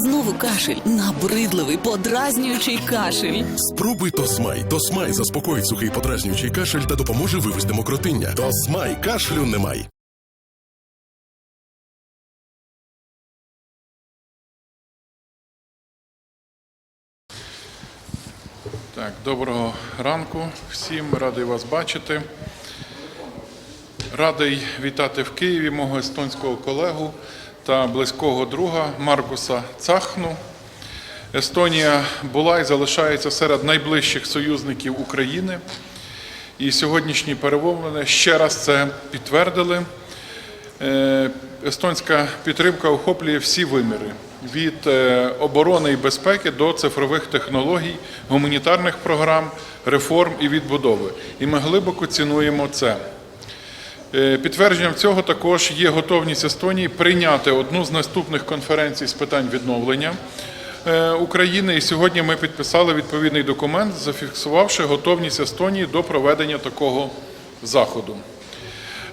Знову кашель, набридливий, подразнюючий кашель. Спробуй Тосмай. Тосмай заспокоїть сухий подразнюючий кашель та допоможе вивести мокротиння. Тосмай кашлю немає. Так, доброго ранку всім, радий вас бачити. Радий вітати в Києві мого естонського колегу та близького друга Маркуса Цахну. Естонія була і залишається серед найближчих союзників України. І сьогоднішні перемовини ще раз це підтвердили. Е, Естонська підтримка охоплює всі виміри від е, оборони і безпеки до цифрових технологій, гуманітарних програм, реформ і відбудови. І ми глибоко цінуємо це. Е, Підтвердженням цього також є готовність Естонії прийняти одну з наступних конференцій з питань відновлення е, України. І сьогодні ми підписали відповідний документ, зафіксувавши готовність Естонії до проведення такого заходу.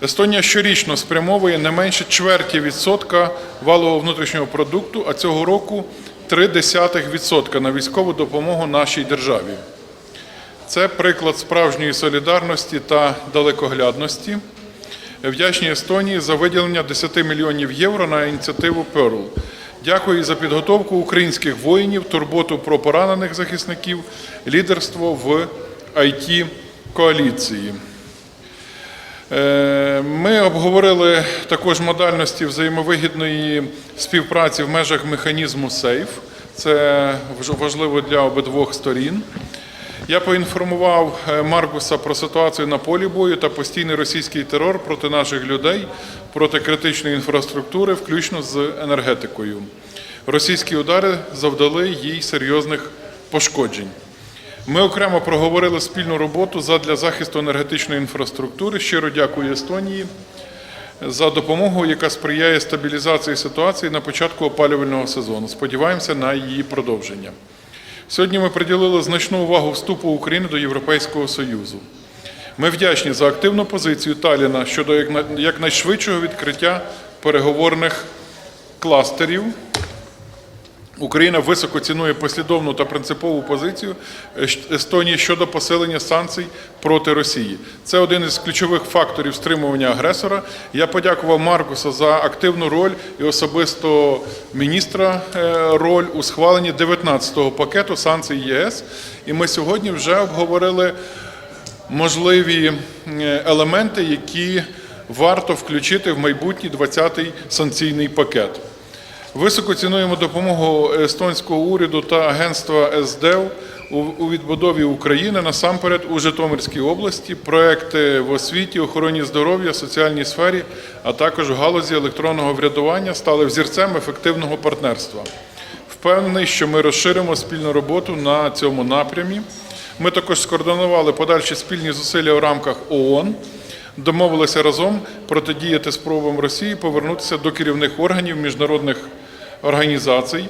Естонія щорічно спрямовує не менше чверті відсотка валового внутрішнього продукту, а цього року 0,3 відсотка на військову допомогу нашій державі. Це приклад справжньої солідарності та далекоглядності. Вдячні Естонії за виділення 10 мільйонів євро на ініціативу Pearl. Дякую за підготовку українських воїнів, турботу про поранених захисників, лідерство в it коаліції. Е, Ми обговорили також модальності взаємовигідної співпраці в межах механізму СЕЙФ. Це важливо для обидвох сторін. Я поінформував е, Маркуса про ситуацію на полі бою та постійний російський терор проти наших людей, проти критичної інфраструктури, включно з енергетикою. Російські удари завдали їй серйозних пошкоджень. Ми окремо проговорили спільну роботу задля захисту енергетичної інфраструктури. Щиро дякую Естонії за допомогу, яка сприяє стабілізації ситуації на початку опалювального сезону. Сподіваємося на її продовження. Сьогодні ми приділили значну увагу вступу України до Європейського Союзу. Ми вдячні за активну позицію Таліна щодо якна- якнайшвидшого відкриття переговорних кластерів. Україна високо цінує послідовну та принципову позицію Естонії щодо посилення санкцій проти Росії. Це один із ключових факторів стримування агресора. Я подякував Маркусу за активну роль і особисто міністра е, роль у схваленні 19-го пакету санкцій ЄС. І ми сьогодні вже обговорили можливі е, елементи, які варто включити в майбутній 20-й санкційний пакет. Високо цінуємо допомогу естонського уряду та агентства СДЕВ у- відбудові України насамперед у Житомирській області, проекти в освіті, охороні здоров'я, соціальній сфері, а також в галузі електронного врядування стали взірцем ефективного партнерства. Впевнений, що ми розширимо спільну роботу на цьому напрямі. Ми також скоординували подальші спільні зусилля у рамках ООН. Домовилися разом протидіяти спробам Росії повернутися до керівних органів міжнародних організацій.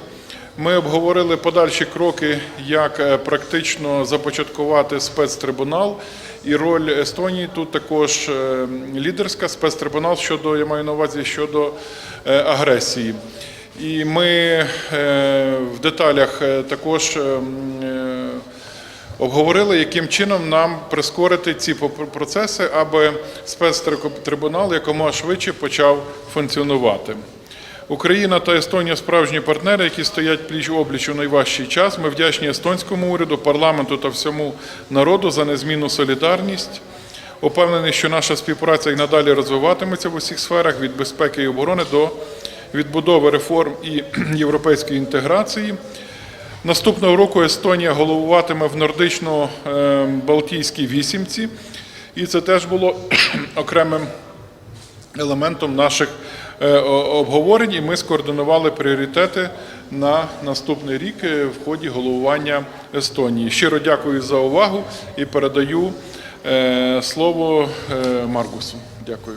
Ми обговорили подальші кроки, як е, практично започаткувати спецтрибунал. І роль Естонії тут також е, лідерська спецтрибунал щодо, я маю на увазі щодо е, агресії. І ми в деталях також обговорили, яким чином нам прискорити ці процеси, аби спецтрибунал якомога швидше почав функціонувати. Україна та Естонія справжні партнери, які стоять пліч обліч у найважчий час. Ми вдячні естонському уряду, парламенту та всьому народу за незмінну солідарність. Упевнений, що наша співпраця і надалі розвиватиметься в усіх сферах від безпеки і оборони до відбудови реформ і європейської інтеграції. Наступного року Естонія головуватиме в нордично-балтійській вісімці, і це теж було окремим елементом наших обговорень. І ми скоординували пріоритети на наступний рік е, в ході головування Естонії. Щиро дякую за увагу і передаю е, слово е, Маркусу. Дякую.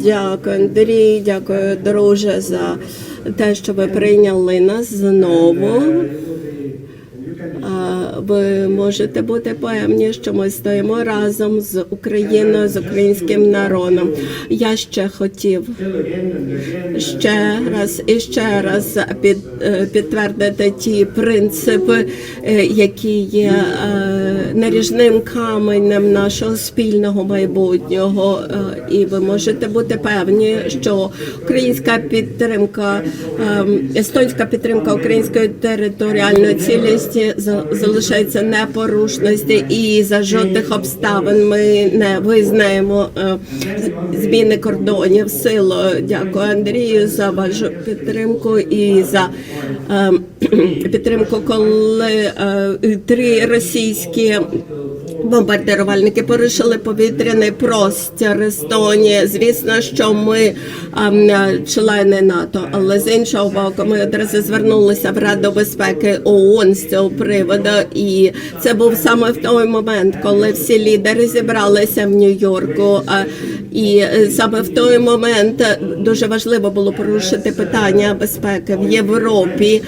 Дякую, Андрій. Дякую, друже, за те, що ви прийняли нас знову. Ви можете бути певні, що ми стоїмо разом з Україною, з українським народом. Я ще хотів ще раз і ще раз під, е, підтвердити ті принципи, е, які є е, наріжним каменем нашого спільного майбутнього. І ви можете бути певні, що українська підтримка, ем, естонська підтримка української територіальної цілісті за- залишається непорушності і за жодних обставин ми не визнаємо е, зміни кордонів силу. Дякую Андрію за вашу підтримку і за ем, підтримку, коли е, три російські. Бомбардирувальники порушили повітряний простір Естонії. Звісно, що ми ем, члени НАТО, але з іншого боку, ми одразу звернулися в Раду безпеки ООН з цього приводу, і це був саме в той момент, коли всі лідери зібралися в Нью-Йорку. е, І е, саме в той момент е, дуже важливо було порушити питання безпеки в Європі.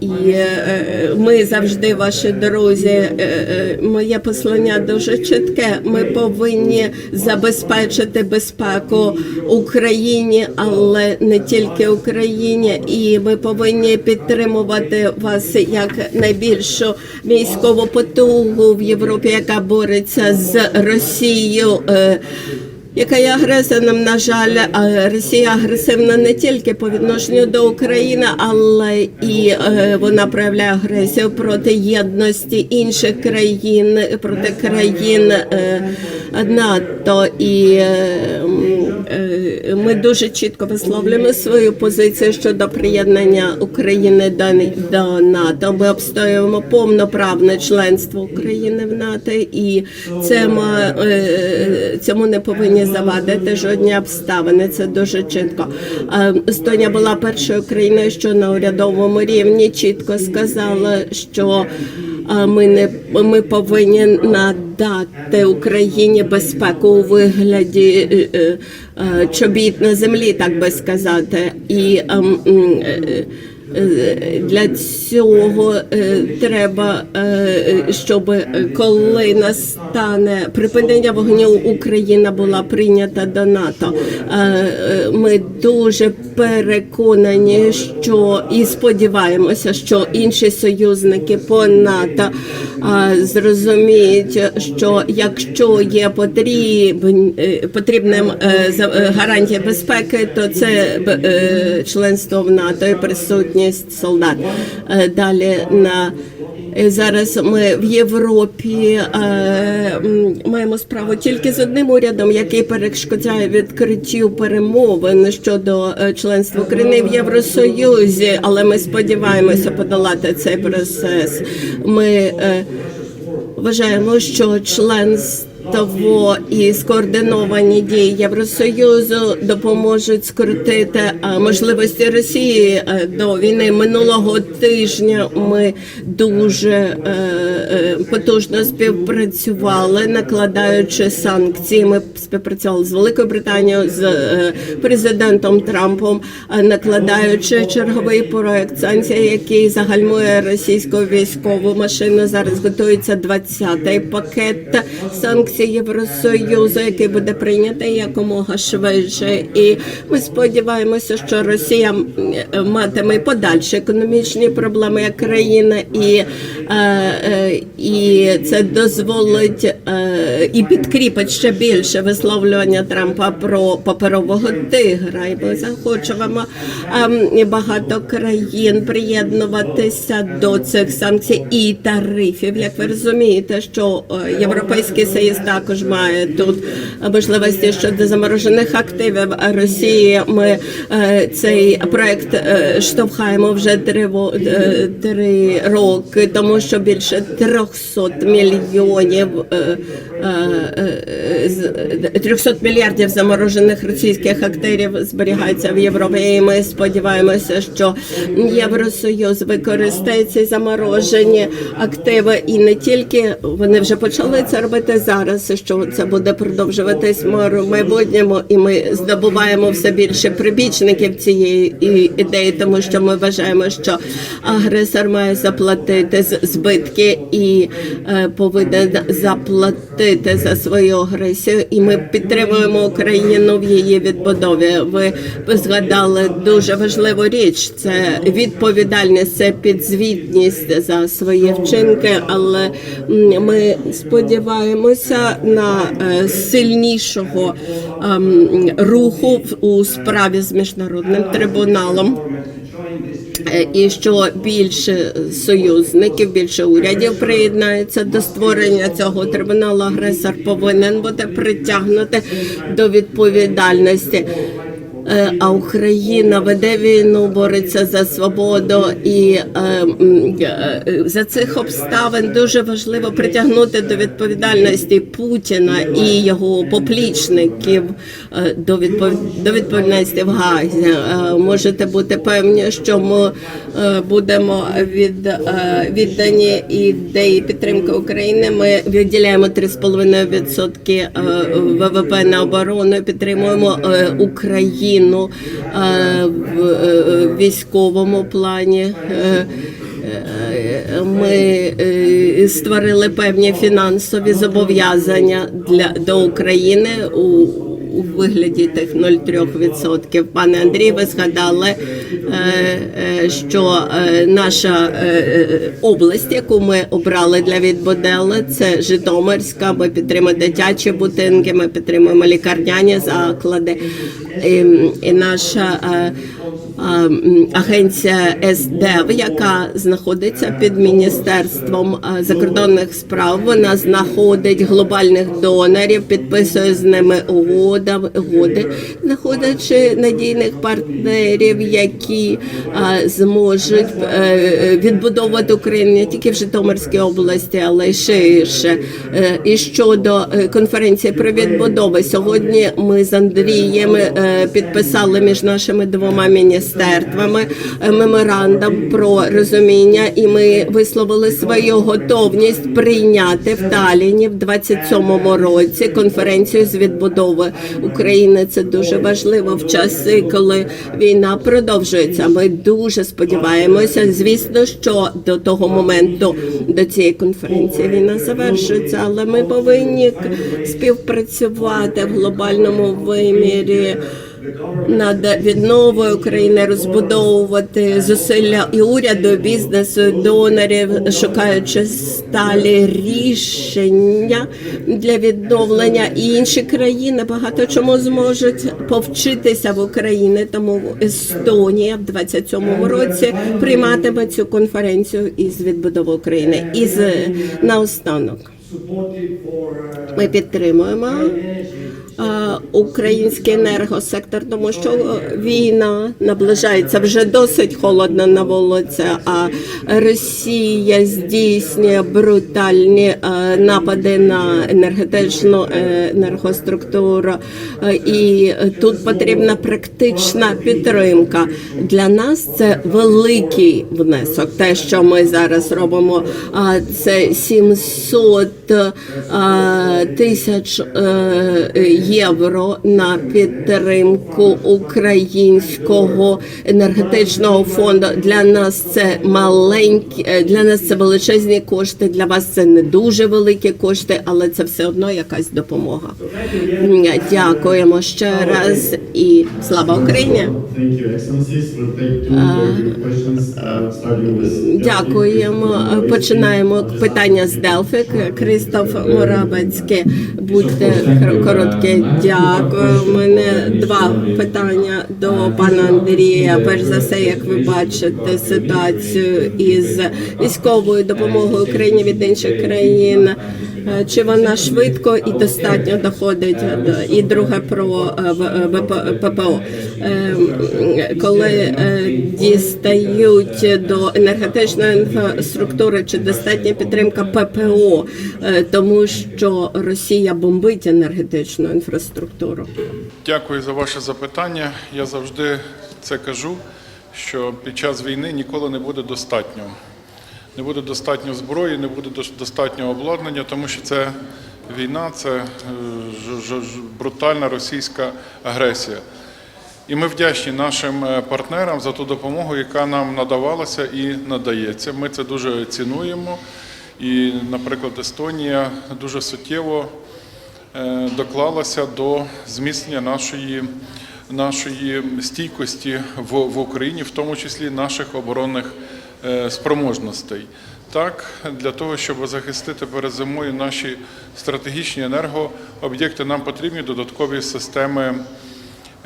І е, ми завжди ваші друзі. Е, е, Моє послання дуже чітке. Ми повинні забезпечити безпеку Україні, але не тільки Україні. І ми повинні підтримувати вас як найбільшу військову потугу в Європі, яка бореться з Росією. Яка є агресором, на жаль, Росія агресивна не тільки по відношенню до України, але і е, вона проявляє агресію проти єдності інших країн, проти країн е, НАТО. І е, ми дуже чітко висловлюємо свою позицію щодо приєднання України до, НАТО. Ми обстоюємо повноправне членство України в НАТО, і цьому не повинні завадити жодні обставини. Це дуже чітко. Е, Естонія була першою країною, що на урядовому рівні чітко сказала, що е, ми не ми повинні надати Україні безпеку у вигляді е, чобіт на землі, так би сказати, і ем, для цього е, треба, е, щоб коли настане припинення вогню, Україна була прийнята до НАТО. Е, е, Ми дуже переконані, що і сподіваємося, що інші союзники по НАТО е, зрозуміють, що якщо є потрібн, е, потрібним е, е, гарантія безпеки, то це е, членство в НАТО і присутність солдат. Е, Далі на е, зараз ми в Європі е, маємо справу тільки з одним урядом, який перешкоджає відкриттю перемовин щодо членства України в Євросоюзі, але ми сподіваємося подолати цей процес. Ми Вважаємо, що членство і скоординовані дії Євросоюзу допоможуть скоротити е, можливості Росії е, до війни. Минулого тижня ми дуже е, потужно співпрацювали, накладаючи санкції. Ми співпрацювали з Великою Британією, з президентом Трампом, накладаючи черговий проект санкцій, який загальмує російську військову машину. Зараз готується 20-й пакет санкцій Євросоюзу, який буде прийнятий якомога швидше. І ми сподіваємося, що Росія матиме подальші економічні проблеми як країна, і, е, е, і це дозволить е, і підкріпить ще більше висловлювання Трампа про паперового тигра. І ми захочемо ем, багато країн приєднуватися до цих санкцій і тарифів. Як ви розумієте, що Європейський Союз також має тут можливості щодо заморожених активів Росії. Ми е, цей проект е, штовхаємо вже е, три роки, тому що більше 300 мільйонів е, е, е, з- 300 мільярдів заморожених російських активів зберігається в Європі. І ми сподіваємося, що Євросоюз використає ці заморожені активи і не тільки вони вже почали це робити зараз. Зараз, що це буде продовжуватись в майбутньому, і ми здобуваємо все більше прибічників цієї ідеї, тому що ми вважаємо, що агресор має заплатити збитки і е, повинен заплатити за свою агресію. І ми підтримуємо Україну в її відбудові. Ви згадали дуже важливу річ: це відповідальність, це підзвітність за свої вчинки. Але ми сподіваємося на е, сильнішого ем, руху у справі з міжнародним трибуналом. Е, І що більше союзників, більше урядів приєднається до створення цього трибуналу, агресор повинен бути притягнути до відповідальності. Е, А Україна веде війну, бореться за свободу, і е, е, за цих обставин дуже важливо притягнути до відповідальності Путіна і його поплічників до відпов- відповідальності в Гаазі. Е, Можете бути певні, що ми будемо від віддані ідеї підтримки України. Ми виділяємо 3,5% е, ВВП на оборону, підтримуємо е, Україну в е, військовому плані. Е, е, Ми створили певні фінансові зобов'язання для до України у у вигляді тих 0,3%. Пане Андрій, ви згадали, е, е, що е, наша область, яку ми обрали для відбудели, це Житомирська. Ми підтримуємо дитячі будинки, ми підтримуємо лікарняні заклади. І, і наша агенція СДВ, яка знаходиться під міністерством закордонних справ. Вона знаходить глобальних донорів, підписує з ними угоди, знаходячи надійних партнерів, які зможуть е, відбудовувати Україну не тільки в Житомирській області, але й ширше. Е, І щодо е, конференції про відбудову, сьогодні ми з Андрієм підписали між нашими двома міністерствами е, меморандум про розуміння, і ми висловили свою готовність прийняти в Таліні в 27-му році конференцію з відбудови України. Це дуже важливо в часи, коли війна продовжується. Ми дуже сподіваємося. Звісно, що до того моменту до цієї конференції війна завершується, але ми повинні співпрацювати в глобальному вимірі. Над відновою України розбудовувати зусилля і уряду, бізнесу, донорів, шукаючи сталі рішення для відновлення. І інші країни багато чому зможуть повчитися в Україні. Тому Естонія в 27-му році прийматиме цю конференцію із відбудови України. І з наостанок ми підтримуємо український енергосектор, тому що е, війна наближається вже досить холодно на вулиці, а Росія здійснює брутальні е, напади на енергетичну е, енергоструктуру, і тут потрібна практична підтримка. Для нас це великий внесок. Те, що ми зараз робимо, це 700 тисяч євро на підтримку українського енергетичного фонду. Для нас це маленькі, е, для нас це величезні кошти. Для вас це не дуже великі кошти, але це все одно якась допомога. Дякуємо ще раз і слава Україні! With. Дякуємо. Починаємо питання з Делфи. Кристоф Моравецький. Будьте кор- короткі. Дякую. У мене два питання до пана Андрія. Перш за все, як ви бачите, ситуацію із військовою допомогою Україні від інших країн. Е, Чи вона швидко і достатньо доходить? до- І друге про е, е, ППО. Е, Коли е, дістають до енергетичної інфраструктури, чи достатня підтримка ППО, Е, тому що Росія бомбить енергетичну інфраструктуру. Дякую за ваше запитання. Я завжди це кажу, що під час війни ніколи не буде достатньо. Не буде достатньо зброї, не буде дос- достатньо обладнання, тому що це війна це е, брутальна російська агресія. І ми вдячні нашим е, партнерам за ту допомогу, яка нам надавалася і надається. Ми це дуже цінуємо. І, наприклад, Естонія дуже суттєво е, доклалася до зміцнення нашої, нашої стійкості в, в Україні, в тому числі наших оборонних спроможностей. Так, для того, щоб захистити перед зимою наші стратегічні енергооб'єкти, нам потрібні додаткові системи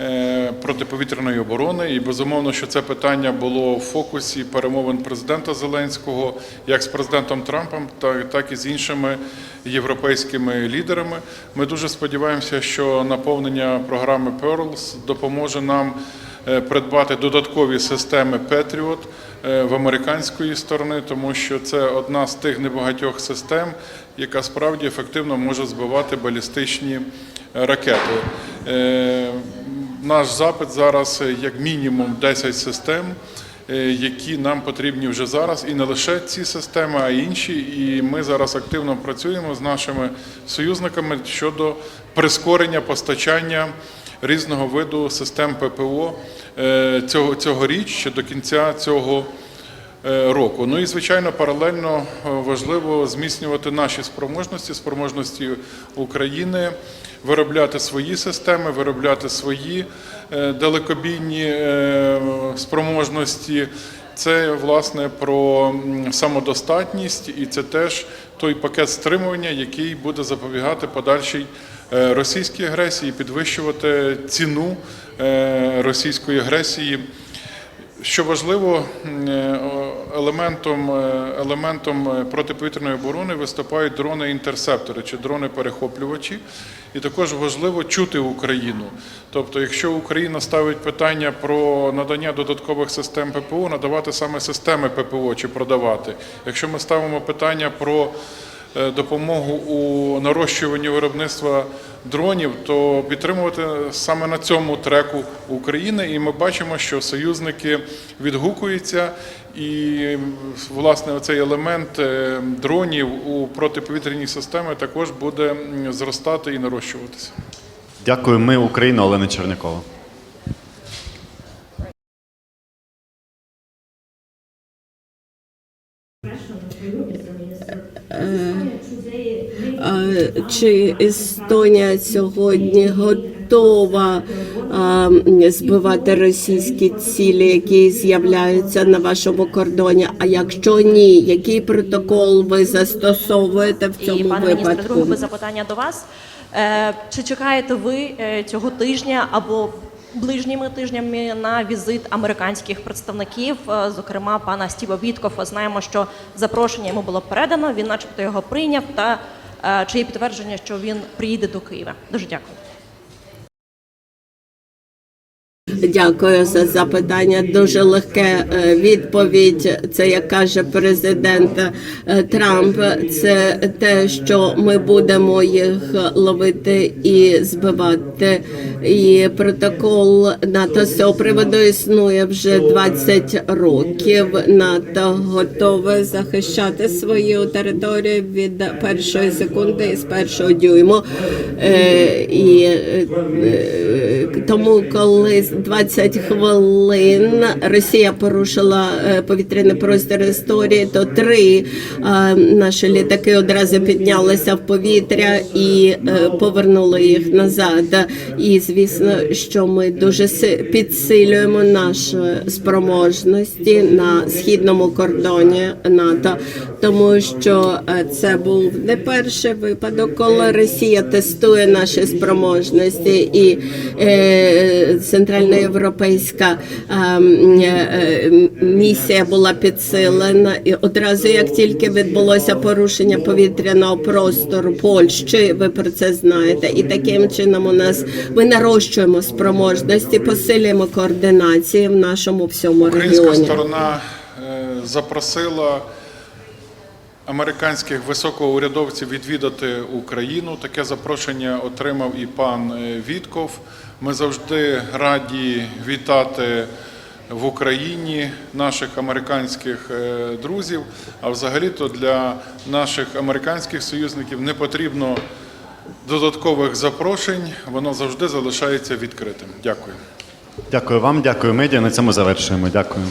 е, протиповітряної оборони. І безумовно, що це питання було в фокусі перемовин президента Зеленського, як з президентом Трампом, так, і з іншими європейськими лідерами. Ми дуже сподіваємося, що наповнення програми Pearls допоможе нам е, придбати додаткові системи Patriot е, в американської сторони, тому що це одна з тих небагатьох систем, яка справді ефективно може збивати балістичні е, ракети. Е, Наш запит зараз е, як мінімум 10 систем, е, які нам потрібні вже зараз, і не лише ці системи, а й інші. І ми зараз активно працюємо з нашими союзниками щодо прискорення постачання різного виду систем ППО е, цього, цьогоріч ще до кінця цього е, року. Ну і звичайно, паралельно е, важливо зміцнювати наші спроможності, спроможності України, виробляти свої системи, виробляти свої далекобійні спроможності. Це власне про самодостатність, і це теж той пакет стримування, який буде запобігати подальшій російській агресії, підвищувати ціну е, російської агресії. Що важливо, е, елементом, е, елементом е, протиповітряної оборони виступають дрони-інтерсептори чи дрони-перехоплювачі. І також важливо чути Україну. Тобто, якщо Україна ставить питання про надання додаткових систем ППО, надавати саме системи ППО чи продавати. Якщо ми ставимо питання про е, допомогу у нарощуванні виробництва дронів, то підтримувати саме на цьому треку України. І ми бачимо, що союзники відгукуються, і власне оцей елемент е, дронів у протиповітряній системі також буде зростати і нарощуватися. Дякую. Ми Україна, Олена Чернякова. Чи Естонія сьогодні готова збивати російські цілі, які з'являються на вашому кордоні? А якщо ні, який протокол ви застосовуєте в І цьому пане міністре, друге випадку? би запитання до вас. Е, Чи чекаєте ви е, цього тижня або ближніми тижнями на візит американських представників, е, зокрема пана Стіва Віткофа? Знаємо, що запрошення йому було передано. Він, начебто, його прийняв. Та е, чи є підтвердження, що він приїде до Києва? Дуже дякую. Дякую за запитання. Дуже легке е, відповідь. Це як каже президент е, Трамп. Це те, що ми будемо їх ловити і збивати. І протокол НАТО з цього приводу існує вже 20 років. НАТО готове захищати свою територію від першої секунди і з першого дюйму. Е, І тому, коли 20 хвилин Росія порушила е, повітряний простір історії, то три е, наші літаки одразу піднялися в повітря і е, повернули їх назад. І звісно, що ми дуже си- підсилюємо наші спроможності на східному кордоні НАТО, тому що це був не перший випадок, коли Росія тестує наші спроможності, і е, центральноєвропейська е, м, е, місія була підсилена. І одразу, як тільки відбулося порушення повітряного простору Польщі, ви про це знаєте, і таким чином у нас ми нарощуємо спроможності, посилюємо координації в нашому всьому Українська регіоні. сторона е, запросила американських високоурядовців відвідати Україну. Таке запрошення отримав і пан е, Вітков. Ми завжди раді вітати в Україні наших американських е, друзів. А взагалі-то для наших американських союзників не потрібно додаткових запрошень, воно завжди залишається відкритим. Дякую. Дякую вам, дякую медіа. На цьому завершуємо. Дякую.